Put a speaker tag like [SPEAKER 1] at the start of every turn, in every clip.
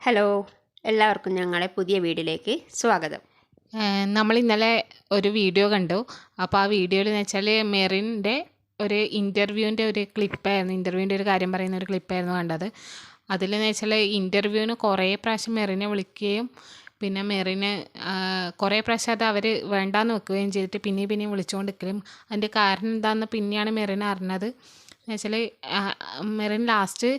[SPEAKER 1] Hello എല്ലാവർക്കും ഞങ്ങളെ പുതിയ വീഡിയോയിലേക്ക് സ്വാഗതം.
[SPEAKER 2] നമ്മൾ ഇന്നലെ ഒരു വീഡിയോ കണ്ടു. അപ്പോൾ ആ വീഡിയോയിൽ എന്ന് വെച്ചാൽ മെറിന്റെ ഒരു ഇന്റർവ്യൂവിന്റെ ഒരു ക്ലിപ്പായിരുന്നു ഇന്റർവ്യൂവിന്റെ ഒരു കാര്യം പറയുന്ന ഒരു ക്ലിപ്പായിരുന്നു കണ്ടത്. അതിലെന്ന് വെച്ചാൽ ഇന്റർവ്യൂവിന് കുറേ പ്രാവശ്യം മെറിനെ വിളിക്കുകയും പിന്നെ മെറിന് കുറേ പ്രാവശ്യം അത് അവർ വേണ്ടാന്ന് വെക്കുകയും ചെയ്തിട്ട് പിന്നെയും പിന്നെയും വിളിച്ചുകൊണ്ടിരിക്കലും. അതിന്റെ കാരണം എന്താണെന്ന് പിന്നെയാണ് മെറിൻ അറിഞ്ഞത്. എന്ന് വെച്ചാൽ മെറിൻ ലാസ്റ്റ്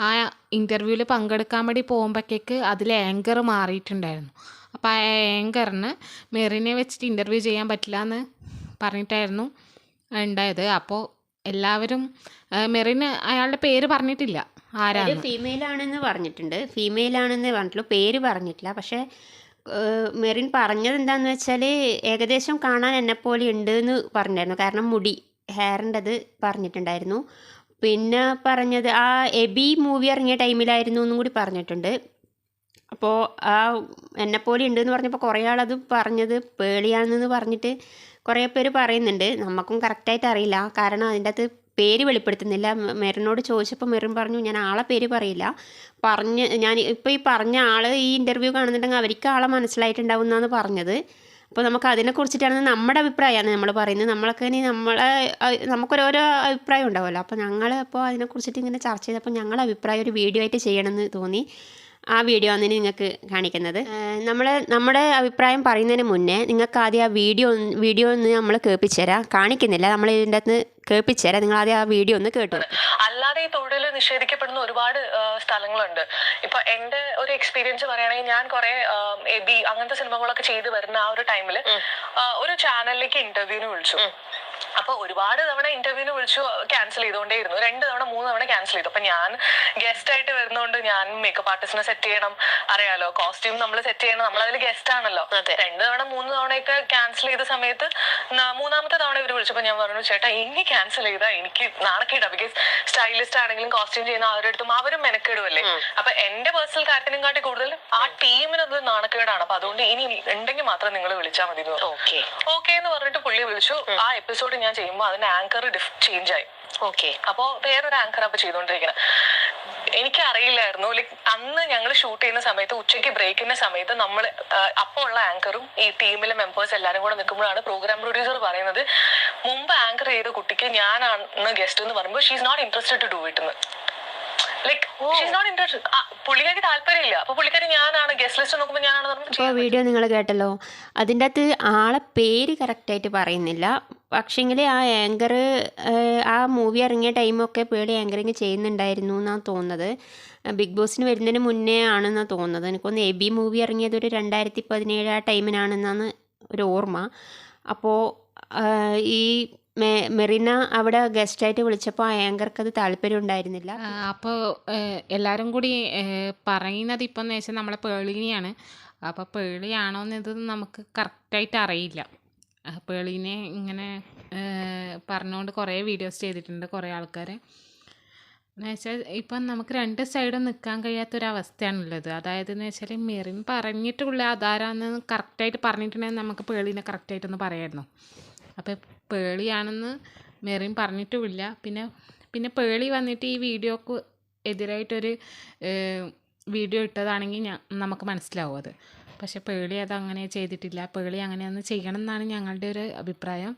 [SPEAKER 2] ആ ഇന്റർവ്യൂവിൽ പങ്കെടുക്കാൻ വേണ്ടി പോകുമ്പോഴത്തേക്ക് അതിൽ ആങ്കർ മാറിയിട്ടുണ്ടായിരുന്നു. അപ്പോൾ ആ ആങ്കറിന് മെറിനെ വെച്ചിട്ട് ഇന്റർവ്യൂ ചെയ്യാൻ പറ്റില്ല എന്ന് പറഞ്ഞിട്ടായിരുന്നു ഉണ്ടായത്. അപ്പോൾ എല്ലാവരും മെറിന് അയാളുടെ പേര് പറഞ്ഞിട്ടില്ല ആരാണ്
[SPEAKER 1] ഫീമെയിൽ ആണെന്ന് പറഞ്ഞിട്ടുണ്ട്. ഫീമെയിൽ ആണെന്ന് പറഞ്ഞിട്ടുള്ളൂ. പേര് പറഞ്ഞിട്ടില്ല. പക്ഷേ മെറിൻ പറഞ്ഞത് എന്താണെന്ന് വെച്ചാൽ ഏകദേശം കാണാൻ എന്നെ പോലെ ഉണ്ട് എന്ന് പറഞ്ഞായിരുന്നു കാരണം മുടി. ഹെയറിന്റെത് പറഞ്ഞിട്ടുണ്ടായിരുന്നു. പിന്നെ പറഞ്ഞത് ആ എബി മൂവി ഇറങ്ങിയ ടൈമിലായിരുന്നു എന്നും കൂടി പറഞ്ഞിട്ടുണ്ട്. അപ്പോൾ ആ എന്നെപ്പോലെ ഉണ്ട് എന്ന് പറഞ്ഞപ്പോൾ കുറേ ആളത് പറഞ്ഞത് പേളിയാണെന്ന് പറഞ്ഞിട്ട് കുറേ പേര് പറയുന്നുണ്ട്. നമുക്കും കറക്റ്റായിട്ട് അറിയില്ല. കാരണം അതിന്റെ അകത്ത് പേര് വെളിപ്പെടുത്തുന്നില്ല. മെറിനോട് ചോദിച്ചപ്പോൾ മെറിൻ പറഞ്ഞു ഞാൻ ആളെ പേര് പറയില്ല. പറഞ്ഞ് ഞാൻ ഇപ്പോൾ ഈ പറഞ്ഞ ആൾ ഈ ഇന്റർവ്യൂ കാണുന്നുണ്ടെങ്കിൽ അവർക്ക് ആളെ മനസ്സിലായിട്ടുണ്ടാവും പറഞ്ഞത്. അപ്പോൾ നമുക്ക് അതിനെക്കുറിച്ചിട്ടാണ് നമ്മുടെ അഭിപ്രായമാണ് നമ്മൾ പറയുന്നത്. നമ്മളൊക്കെ ഇനി നമ്മളെ നമുക്കൊരോരോ അഭിപ്രായം ഉണ്ടാവുമല്ലോ. അപ്പോൾ ഞങ്ങൾ അപ്പോൾ അതിനെക്കുറിച്ചിട്ട് ഇങ്ങനെ ചർച്ച ചെയ്തപ്പോൾ ഞങ്ങളുടെ അഭിപ്രായം ഒരു വീഡിയോ ആയിട്ട് ചെയ്യണമെന്ന് തോന്നി. ആ വീഡിയോ ആണ് നിങ്ങൾക്ക് കാണിക്കുന്നത്. നമ്മൾ നമ്മുടെ അഭിപ്രായം പറയുന്നതിന് മുന്നേ നിങ്ങൾക്ക് ആദ്യം ആ വീഡിയോ വീഡിയോ ഒന്ന് നമ്മൾ കേൾപ്പിച്ചു തരാം. കാണിക്കുന്നില്ല. നമ്മൾ ഇതിന്റെ അകത്ത് കേൾപ്പിച്ചു തരാം നിങ്ങൾ ആദ്യം ആ വീഡിയോ ഒന്ന് കേട്ടു.
[SPEAKER 3] അല്ലാതെ ഈ തൊഴിൽ നിഷേധിക്കപ്പെടുന്ന ഒരുപാട് സ്ഥലങ്ങളുണ്ട്. ഇപ്പൊ എന്റെ ഒരു എക്സ്പീരിയൻസ് പറയുകയാണെങ്കിൽ ഞാൻ കുറെ എബി അങ്ങനത്തെ സിനിമകളൊക്കെ ചെയ്ത് വരുന്ന ആ ഒരു ടൈമിൽ ഒരു ചാനലിലേക്ക് ഇന്റർവ്യൂവിന് വിളിച്ചു. അപ്പൊ ഒരുപാട് തവണ ഇന്റർവ്യൂവിന് വിളിച്ചു ക്യാൻസൽ ചെയ്തുകൊണ്ടേയിരുന്നു രണ്ട് തവണ മൂന്ന് തവണ ക്യാൻസൽ ചെയ്തു. അപ്പൊ ഞാൻ ഗസ്റ്റ് ആയിട്ട് വരുന്നതുകൊണ്ട് ഞാൻ മേക്കപ്പ് ആർട്ടിസ്റ്റിനെ സെറ്റ് ചെയ്യണം. അറിയാലോ കോസ്റ്റ്യൂം നമ്മൾ സെറ്റ് ചെയ്യണം. നമ്മൾ അതിൽ ഗസ്റ്റ് ആണല്ലോ. രണ്ട് തവണ മൂന്ന് തവണയൊക്കെ ക്യാൻസൽ ചെയ്ത സമയത്ത് മൂന്നാമത്തെ തവണ ഇവർ വിളിച്ചപ്പോൾ ഞാൻ പറഞ്ഞു ചേട്ടാ ഇനി ക്യാൻസൽ ചെയ്താ എനിക്ക് നാണക്കേടാ ബിക്കോസ് സ്റ്റൈലിസ്റ്റ് ആണെങ്കിലും കോസ്റ്റ്യൂം ചെയ്യുന്ന അവരുടെ അടുത്തും അവരും മെനക്കേടുവല്ലേ? അപ്പൊ എന്റെ പേഴ്സണൽ കാര്യത്തിനും കാട്ടി കൂടുതൽ ആ ടീമിന് അത് നാണക്കേടാണ്. അപ്പൊ അതുകൊണ്ട് ഇനി ഉണ്ടെങ്കിൽ മാത്രം നിങ്ങൾ വിളിച്ചാൽ മതി ഓക്കെ. ഓക്കെ എന്ന് പറഞ്ഞിട്ട് പുള്ളി വിളിച്ചു. ആ എപ്പിസോഡ് ഞാൻ ചെയ്യുമ്പോൾ അതിന്റെ ആങ്കർ ചേഞ്ച് ആയി. ഓക്കെ അപ്പോ വേറൊരു ആങ്കർ അപ്പൊ ചെയ്തോണ്ടിരിക്കുന്നത് എനിക്ക് അറിയില്ലായിരുന്നു ലൈക് അന്ന് ഞങ്ങൾ ഷൂട്ട് ചെയ്യുന്ന സമയത്ത് ഉച്ചയ്ക്ക് ബ്രേക്കിന്റെ സമയത്ത് നമ്മൾ അപ്പോൾ ഉള്ള ആങ്കറും ഈ ടീമിലെ മെമ്പേഴ്സ് എല്ലാവരും കൂടെ നിൽക്കുമ്പോഴാണ് പ്രോഗ്രാം പ്രൊഡ്യൂസർ പറയുന്നത് മുമ്പ് ആങ്കർ ചെയ്ത കുട്ടിക്ക് ഞാനാണ് ഗസ്റ്റ് എന്ന് പറയുമ്പോൾ she's not interested to do it എന്ന് ലൈക്ക് ഷീസ് നോട്ട് ഇൻട്രസ്റ്റഡ് പുള്ളിക്കാരി താല്പര്യമില്ല. അപ്പൊ പുള്ളിക്കാരി ഞാനാണ് ഗസ്റ്റ് ലിസ്റ്റ് നോക്കുമ്പോൾ ഞാനാണ്
[SPEAKER 1] വീഡിയോ നിങ്ങൾ കേട്ടല്ലോ. അതിന്റെ അകത്ത് ആളെ പേര് കറക്റ്റായിട്ട് പറയുന്നില്ല. പക്ഷേങ്കിൽ ആ ആങ്കർ ആ മൂവി ഇറങ്ങിയ ടൈമൊക്കെ പേടി ആങ്കറിങ് ചെയ്യുന്നുണ്ടായിരുന്നു എന്നാണ് തോന്നുന്നത്. ബിഗ് ബോസിന് വരുന്നതിന് മുന്നേ ആണെന്നാണ് തോന്നുന്നത്. എനിക്കൊന്ന് എ ബി മൂവി ഇറങ്ങിയത് ഒരു രണ്ടായിരത്തി പതിനേഴ് ആ ടൈമിനാണെന്നാണ് ഒരു ഓർമ്മ. അപ്പോൾ ഈ മെറിന അവിടെ ഗസ്റ്റായിട്ട് വിളിച്ചപ്പോൾ ആ ആങ്കർക്ക് അത് താല്പര്യം ഉണ്ടായിരുന്നില്ല.
[SPEAKER 2] അപ്പോൾ എല്ലാവരും കൂടി പറയുന്നത് ഇപ്പം എന്ന് വെച്ചാൽ നമ്മളെ പേളിനെയാണ്. അപ്പോൾ പേളിയാണോ എന്നത് നമുക്ക് കറക്റ്റായിട്ട് അറിയില്ല. പേളിനെ ഇങ്ങനെ പറഞ്ഞുകൊണ്ട് കുറേ വീഡിയോസ് ചെയ്തിട്ടുണ്ട് കുറേ ആൾക്കാർ എന്ന് വെച്ചാൽ ഇപ്പം നമുക്ക് രണ്ട് സൈഡും നിൽക്കാൻ കഴിയാത്തൊരവസ്ഥയാണുള്ളത്. അതായത് എന്ന് വെച്ചാൽ മെറിൻ പറഞ്ഞിട്ടുള്ള അതാരാന്ന് കറക്റ്റായിട്ട് പറഞ്ഞിട്ടുണ്ടെങ്കിൽ നമുക്ക് പേളീനെ കറക്റ്റായിട്ടൊന്ന് പറയായിരുന്നു. അപ്പോൾ പേളിയാണെന്ന് മെറിൻ പറഞ്ഞിട്ടുമില്ല. പിന്നെ പിന്നെ പേളി വന്നിട്ട് ഈ വീഡിയോക്ക് എതിരായിട്ടൊരു വീഡിയോ ഇട്ടതാണെങ്കിൽ നമുക്ക് മനസ്സിലാവും അത്. പക്ഷെ പേളി അത് അങ്ങനെ ചെയ്തിട്ടില്ല. പേളി അങ്ങനെയൊന്നും ചെയ്യണം എന്നാണ് ഞങ്ങളുടെ ഒരു അഭിപ്രായം.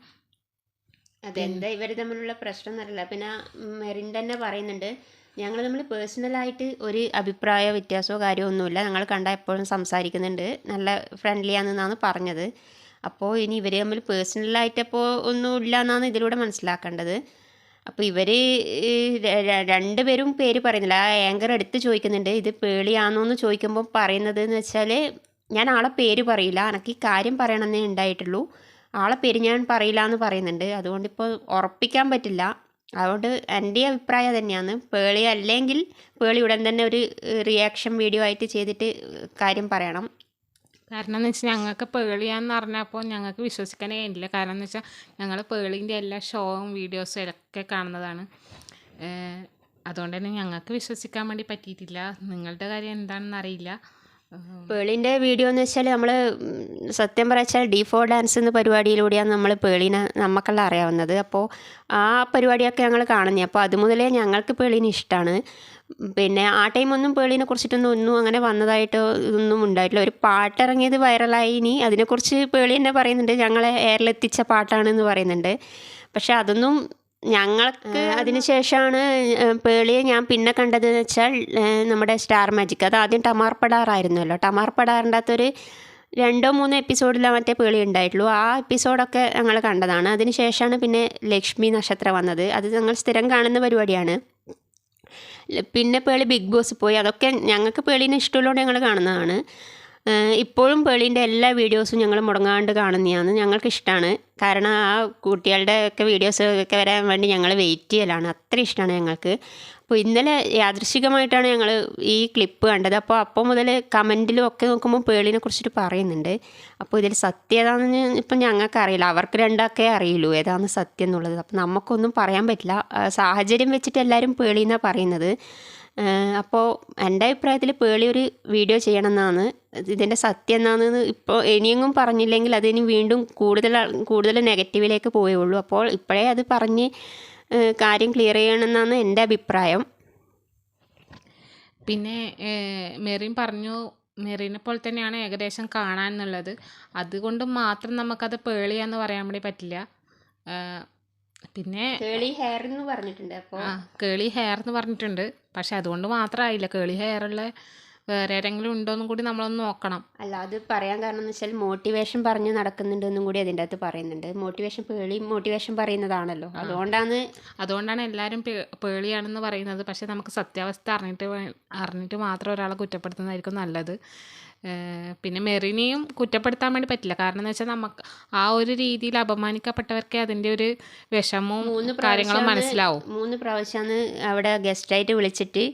[SPEAKER 1] അതെന്താ ഇവർ തമ്മിലുള്ള പ്രശ്നം എന്നറിയില്ല. പിന്നെ മെറിൻ തന്നെ പറയുന്നുണ്ട് ഞങ്ങൾ നമ്മൾ പേഴ്സണലായിട്ട് ഒരു അഭിപ്രായ വ്യത്യാസമോ കാര്യമോ ഒന്നുമില്ല. ഞങ്ങൾ കണ്ട എപ്പോഴും സംസാരിക്കുന്നുണ്ട്. നല്ല ഫ്രണ്ട്ലി ആണെന്നാണ് പറഞ്ഞത്. അപ്പോൾ ഇനി ഇവർ തമ്മിൽ പേഴ്സണലായിട്ട് അപ്പോൾ ഒന്നും ഇല്ല എന്നാണ് ഇതിലൂടെ മനസ്സിലാക്കേണ്ടത്. അപ്പോൾ ഇവർ രണ്ടുപേരും പേര് പറയുന്നില്ല. ആ ആങ്കർ എടുത്ത് ചോദിക്കുന്നുണ്ട് ഇത് പേളിയാണോ എന്ന് ചോദിക്കുമ്പോൾ പറയുന്നത് എന്ന് വെച്ചാൽ ഞാൻ ആളെ പേര് പറയില്ല. എനിക്ക് കാര്യം പറയണമെന്നേ ഉണ്ടായിട്ടുള്ളൂ. ആളെ പേര് ഞാൻ പറയില്ല എന്ന് പറയുന്നുണ്ട്. അതുകൊണ്ട് ഇപ്പോൾ ഉറപ്പിക്കാൻ പറ്റില്ല. അതുകൊണ്ട് എന്റെ അഭിപ്രായം തന്നെയാണ് പേളി അല്ലെങ്കിൽ പേളി ഉടൻ തന്നെ ഒരു റിയാക്ഷൻ വീഡിയോ ആയിട്ട് ചെയ്തിട്ട് കാര്യം പറയണം.
[SPEAKER 2] കാരണം എന്ന് വെച്ചാൽ ഞങ്ങൾക്ക് പേളിയാന്ന് പറഞ്ഞപ്പോൾ ഞങ്ങൾക്ക് വിശ്വസിക്കാനേ കഴിഞ്ഞില്ല. കാരണം എന്ന് വെച്ചാൽ ഞങ്ങൾ പേളിന്റെ എല്ലാ ഷോവും വീഡിയോസും ഒക്കെ കാണുന്നതാണ്. അതുകൊണ്ട് തന്നെ ഞങ്ങൾക്ക് വിശ്വസിക്കാൻ വേണ്ടി പറ്റിയിട്ടില്ല. നിങ്ങളുടെ കാര്യം എന്താണെന്ന് അറിയില്ല.
[SPEAKER 1] പേളിന്റെ വീഡിയോ എന്ന് വെച്ചാൽ നമ്മൾ സത്യം പറയച്ചാൽ ഡി ഫോർ ഡാൻസ് എന്ന പരിപാടിയിലൂടെയാണ് നമ്മൾ പേളിനെ നമുക്കെല്ലാം അറിയാവുന്നത്. അപ്പോൾ ആ പരിപാടിയൊക്കെ ഞങ്ങൾ കാണുന്നത് അപ്പോൾ അതുമുതലേ ഞങ്ങൾക്ക് പേളിനെ ഇഷ്ടമാണ് പിന്നെ ആ ടൈമൊന്നും പേളിനെ കുറിച്ചിട്ടൊന്നും ഒന്നും അങ്ങനെ വന്നതായിട്ടോ ഇതൊന്നും ഉണ്ടായിട്ടില്ല. ഒരു പാട്ട് ഇറങ്ങിയത് വൈറലായി ഇനി അതിനെക്കുറിച്ച് പേളി തന്നെ പറയുന്നുണ്ട്. ഞങ്ങളെ എയറിലെത്തിച്ച പാട്ടാണെന്ന് പറയുന്നുണ്ട്. പക്ഷേ അതൊന്നും ഞങ്ങൾക്ക് അതിനുശേഷമാണ് പേളിയെ ഞാൻ പിന്നെ കണ്ടതെന്ന് വെച്ചാൽ നമ്മുടെ സ്റ്റാർ മാജിക്. അത് ആദ്യം ടമാർ പടാറായിരുന്നല്ലോ. ടമാർ പടാറിന്റെ അകത്തൊരു രണ്ടോ മൂന്നോ എപ്പിസോഡിലോ മറ്റേ പേളി ഉണ്ടായിട്ടുള്ളൂ. ആ എപ്പിസോഡൊക്കെ ഞങ്ങൾ കണ്ടതാണ്. അതിനുശേഷമാണ് പിന്നെ ലക്ഷ്മി നക്ഷത്രം വന്നത്. അത് ഞങ്ങൾ സ്ഥിരം കാണുന്ന പരിപാടിയാണ്. പിന്നെ പേളി ബിഗ് ബോസ് പോയി. അതൊക്കെ ഞങ്ങൾക്ക് പേളീനെ ഇഷ്ടമുള്ളതുകൊണ്ട് ഞങ്ങൾ കാണുന്നതാണ്. ഇപ്പോഴും പേളീന്റെ എല്ലാ വീഡിയോസും ഞങ്ങൾ മുടങ്ങാണ്ട് കാണുന്നതാണ്. ഞങ്ങൾക്ക് ഇഷ്ടമാണ് കാരണം ആ കുട്ടികളുടെ ഒക്കെ വീഡിയോസ് ഒക്കെ വരാൻ വേണ്ടി ഞങ്ങൾ വെയിറ്റ് ചെയ്യലാണ്. അത്ര ഇഷ്ടമാണ് ഞങ്ങൾക്ക്. അപ്പോൾ ഇന്നലെ യാദൃശികമായിട്ടാണ് ഞങ്ങൾ ഈ ക്ലിപ്പ് കണ്ടത്. അപ്പോൾ അപ്പോൾ മുതൽ കമന്റിലും ഒക്കെ നോക്കുമ്പോൾ പേളിനെ കുറിച്ചിട്ട് പറയുന്നുണ്ട്. അപ്പോൾ ഇതിൽ സത്യം ഏതാണെന്ന് ഇപ്പം ഞങ്ങൾക്ക് അറിയില്ല. അവർക്ക് രണ്ടാക്കേ അറിയുള്ളൂ ഏതാണ് സത്യം എന്നുള്ളത്. അപ്പോൾ നമുക്കൊന്നും പറയാൻ പറ്റില്ല. സാഹചര്യം വെച്ചിട്ട് എല്ലാവരും പേളിന്നാണ് പറയുന്നത്. അപ്പോൾ എന്റെ അഭിപ്രായത്തിൽ പേളി ഒരു വീഡിയോ ചെയ്യണം എന്നാണ് ഇതിന്റെ സത്യം എന്താണെന്ന് ഇപ്പോൾ ഇനിയെങ്ങും പറഞ്ഞില്ലെങ്കിൽ അതിനി വീണ്ടും കൂടുതൽ കൂടുതൽ നെഗറ്റീവിലേക്ക് പോയുള്ളൂ അപ്പോൾ ഇപ്പോഴേ അത് പറഞ്ഞ് കാര്യം ക്ലിയർ ചെയ്യണമെന്നാണ് എന്റെ അഭിപ്രായം.
[SPEAKER 2] പിന്നെ മെറിൻ പറഞ്ഞു മെറിനെ പോലെ തന്നെയാണ് ഏകദേശം കാണാൻ എന്നുള്ളത്. അതുകൊണ്ട് മാത്രം നമുക്കത് പേളിയാന്ന് പറയാൻ വേണ്ടി പറ്റില്ല. പിന്നെ
[SPEAKER 1] കേളി ഹെയർ എന്ന് പറഞ്ഞിട്ടുണ്ട് അപ്പോൾ
[SPEAKER 2] ആ കേളി ഹെയർ എന്ന് പറഞ്ഞിട്ടുണ്ട്. പക്ഷെ അതുകൊണ്ട് മാത്രമായില്ല കേളി ഹെയറുള്ള വേറെ ആരെങ്കിലും ഉണ്ടോയെന്നും കൂടി നമ്മളൊന്ന് നോക്കണം.
[SPEAKER 1] അല്ല അത് പറയാൻ കാരണം എന്ന് വെച്ചാൽ മോട്ടിവേഷൻ പറഞ്ഞ് നടക്കുന്നുണ്ട് എന്നും കൂടി അതിന്റെ അകത്ത് പറയുന്നുണ്ട്. മോട്ടിവേഷൻ പേളി മോട്ടിവേഷൻ പറയുന്നതാണല്ലോ. അതുകൊണ്ടാണ്
[SPEAKER 2] അതുകൊണ്ടാണ് എല്ലാവരും പേളിയാണെന്ന് പറയുന്നത്. പക്ഷെ നമുക്ക് സത്യാവസ്ഥ അറിഞ്ഞിട്ട് അറിഞ്ഞിട്ട് മാത്രം ഒരാളെ കുറ്റപ്പെടുത്തുന്നതായിരിക്കും നല്ലത്. പിന്നെ മെറിനെയും കുറ്റപ്പെടുത്താൻ വേണ്ടി പറ്റില്ല. കാരണം എന്ന് വെച്ചാൽ നമുക്ക് ആ ഒരു രീതിയിൽ അപമാനിക്കപ്പെട്ടവർക്ക് അതിന്റെ ഒരു വിഷമവും കാര്യങ്ങളും മനസ്സിലാവും.
[SPEAKER 1] മൂന്ന് പ്രാവശ്യമാണ് അവിടെ ഗസ്റ്റായിട്ട് വിളിച്ചിട്ട്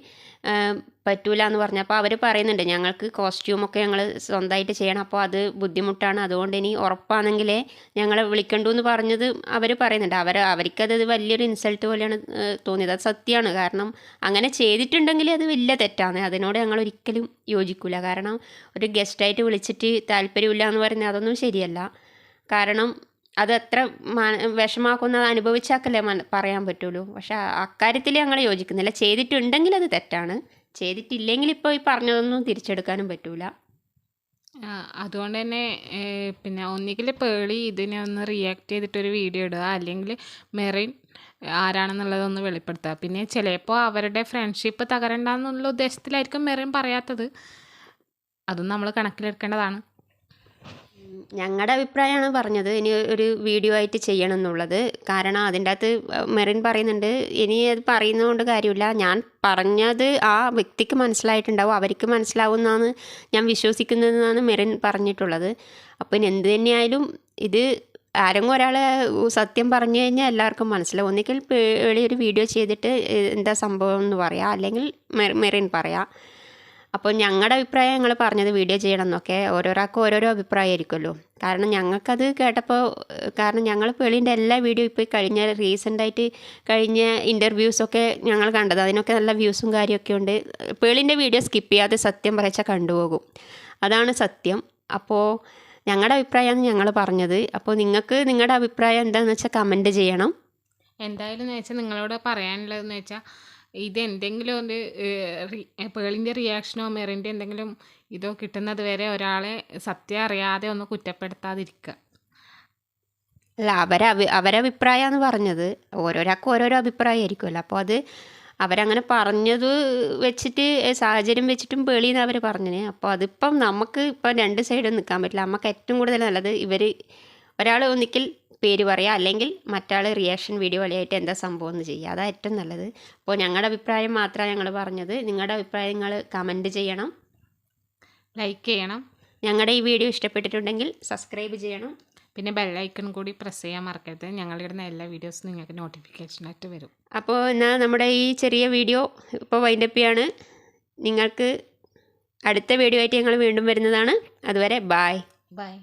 [SPEAKER 1] പറ്റൂല എന്ന് പറഞ്ഞപ്പോൾ അവർ പറയുന്നുണ്ട് ഞങ്ങൾക്ക് കോസ്റ്റ്യൂമൊക്കെ ഞങ്ങൾ സ്വന്തമായിട്ട് ചെയ്യണം. അപ്പോൾ അത് ബുദ്ധിമുട്ടാണ്. അതുകൊണ്ട് ഇനി ഉറപ്പാണെങ്കിലേ ഞങ്ങളെ വിളിക്കണ്ടു എന്ന് പറഞ്ഞത് അവർ പറയുന്നുണ്ട്. അവർ അവർക്കത് വലിയൊരു ഇൻസൾട്ട് പോലെയാണ് തോന്നിയത്. അത് സത്യമാണ്. കാരണം അങ്ങനെ ചെയ്തിട്ടുണ്ടെങ്കിൽ അത് വലിയ തെറ്റാണ് അതിനോട് ഞങ്ങൾ ഒരിക്കലും യോജിക്കില്ല കാരണം ഒരു ഗസ്റ്റായിട്ട് വിളിച്ചിട്ട് താല്പര്യമില്ല എന്ന് പറയുന്നത് അതൊന്നും ശരിയല്ല. കാരണം അത് എത്ര മന വിഷമാക്കുന്നത് അനുഭവിച്ചാക്കല്ലേ പറയാൻ പറ്റുള്ളൂ. പക്ഷെ അക്കാര്യത്തിൽ ഞങ്ങൾ യോജിക്കുന്നില്ല. ചെയ്തിട്ടുണ്ടെങ്കിൽ അത് തെറ്റാണ്. ചെയ്തിട്ടില്ലെങ്കിൽ ഇപ്പോൾ ഈ പറഞ്ഞതൊന്നും തിരിച്ചെടുക്കാനും പറ്റൂല.
[SPEAKER 2] അതുകൊണ്ട് തന്നെ പിന്നെ ഒന്നുകിൽ പേളി ഇതിനെ ഒന്ന് റിയാക്ട് ചെയ്തിട്ടൊരു വീഡിയോ ഇടുക. അല്ലെങ്കിൽ മെറിൻ ആരാണെന്നുള്ളതൊന്ന് വെളിപ്പെടുത്തുക. പിന്നെ ചിലപ്പോൾ അവരുടെ ഫ്രണ്ട്ഷിപ്പ് തകരണ്ടെന്നുള്ള ഉദ്ദേശത്തിലായിരിക്കും മെറിൻ പറയാത്തത്. അതും നമ്മൾ കണക്കിലെടുക്കേണ്ടതാണ്.
[SPEAKER 1] ഞങ്ങളുടെ അഭിപ്രായമാണ് പറഞ്ഞത് ഇനി ഒരു വീഡിയോ ആയിട്ട് ചെയ്യണം എന്നുള്ളത്. കാരണം അതിന്റെ അകത്ത് മെറിൻ പറയുന്നുണ്ട് ഇനി അത് പറയുന്നതുകൊണ്ട് കാര്യമില്ല. ഞാൻ പറഞ്ഞത് ആ വ്യക്തിക്ക് മനസ്സിലായിട്ടുണ്ടാവും അവർക്ക് മനസ്സിലാവുമെന്നാണ് ഞാൻ വിശ്വസിക്കുന്നതെന്നാണ് മെറിൻ പറഞ്ഞിട്ടുള്ളത്. അപ്പം ഇനി എന്ത് തന്നെയായാലും ഇത് ആരെങ്കിലും ഒരാൾ സത്യം പറഞ്ഞു കഴിഞ്ഞാൽ എല്ലാവർക്കും മനസ്സിലാവും. ഒന്നിക്കൽ ഒരു വീഡിയോ ചെയ്തിട്ട് എന്താ സംഭവം എന്ന് പറയാം അല്ലെങ്കിൽ മെറിൻ പറയാം. അപ്പോൾ ഞങ്ങളുടെ അഭിപ്രായം ഞങ്ങൾ പറഞ്ഞത് വീഡിയോ ചെയ്യണം എന്നൊക്കെ ഓരോരാൾക്കും ഓരോരോ അഭിപ്രായമായിരിക്കുമല്ലോ. കാരണം ഞങ്ങൾക്കത് കേട്ടപ്പോൾ കാരണം ഞങ്ങൾ പേളിന്റെ എല്ലാ വീഡിയോ ഇപ്പോൾ കഴിഞ്ഞ റീസെന്റായിട്ട് കഴിഞ്ഞ ഇന്റർവ്യൂസൊക്കെ ഞങ്ങൾ കണ്ടത്. അതിനൊക്കെ നല്ല വ്യൂസും കാര്യമൊക്കെ ഉണ്ട്. പേളിന്റെ വീഡിയോ സ്കിപ്പ് ചെയ്യാതെ സത്യം പറയച്ചാൽ കണ്ടുപോകും. അതാണ് സത്യം. അപ്പോൾ ഞങ്ങളുടെ അഭിപ്രായമാണ് ഞങ്ങൾ പറഞ്ഞത്. അപ്പോൾ നിങ്ങൾക്ക് നിങ്ങളുടെ അഭിപ്രായം എന്താണെന്ന് വെച്ചാൽ കമന്റ് ചെയ്യണം.
[SPEAKER 2] എന്തായാലും എന്ന് വെച്ചാൽ നിങ്ങളോട് പറയാനുള്ളതെന്ന് വെച്ചാൽ ഇത് എന്തെങ്കിലും ഒരു പേളിന്റെ റിയാക്ഷനോ മെറിന്റെ എന്തെങ്കിലും ഇതോ കിട്ടുന്നത് വരെ ഒരാളെ സത്യം അറിയാതെ ഒന്ന് കുറ്റപ്പെടുത്താതിരിക്കുക
[SPEAKER 1] അല്ല അവരെ അഭി അവരെ അഭിപ്രായമാണ് പറഞ്ഞത്. ഓരോരാൾക്കും ഓരോരോ അഭിപ്രായമായിരിക്കുമല്ലോ അപ്പോൾ അത് അവരങ്ങനെ പറഞ്ഞത് വെച്ചിട്ട് സാഹചര്യം വെച്ചിട്ടും പേളിന്ന് അവർ പറഞ്ഞത് അപ്പോൾ അതിപ്പം നമുക്ക് ഇപ്പം രണ്ട് സൈഡും നിൽക്കാൻ പറ്റില്ല. നമുക്ക് ഏറ്റവും കൂടുതൽ നല്ലത് ഇവർ ഒരാൾ ഒന്നിക്കൽ പേര് പറയുക അല്ലെങ്കിൽ മറ്റാൾ റിയാക്ഷൻ വീഡിയോ വഴിയായിട്ട് എന്താ സംഭവം എന്ന് ചെയ്യുക അതാണ് ഏറ്റവും നല്ലത്. അപ്പോൾ ഞങ്ങളുടെ അഭിപ്രായം മാത്രമാണ് ഞങ്ങൾ പറഞ്ഞത്. നിങ്ങളുടെ അഭിപ്രായങ്ങൾ കമന്റ് ചെയ്യണം.
[SPEAKER 2] ലൈക്ക് ചെയ്യണം.
[SPEAKER 1] ഞങ്ങളുടെ ഈ വീഡിയോ ഇഷ്ടപ്പെട്ടിട്ടുണ്ടെങ്കിൽ സബ്സ്ക്രൈബ് ചെയ്യണം.
[SPEAKER 2] പിന്നെ ബെല്ലൈക്കൺ കൂടി പ്രസ് ചെയ്യാൻ മറക്കരുത്. ഞങ്ങളിടുന്ന എല്ലാ വീഡിയോസും നിങ്ങൾക്ക് നോട്ടിഫിക്കേഷനായിട്ട് വരും.
[SPEAKER 1] അപ്പോൾ എന്നാൽ നമ്മുടെ ഈ ചെറിയ വീഡിയോ ഇപ്പോൾ വൈൻഡപ്പ് ചെയ്യാണ്. നിങ്ങൾക്ക് അടുത്ത വീഡിയോ ആയിട്ട് ഞങ്ങൾ വീണ്ടും വരുന്നതാണ്. അതുവരെ ബായ്
[SPEAKER 2] ബൈ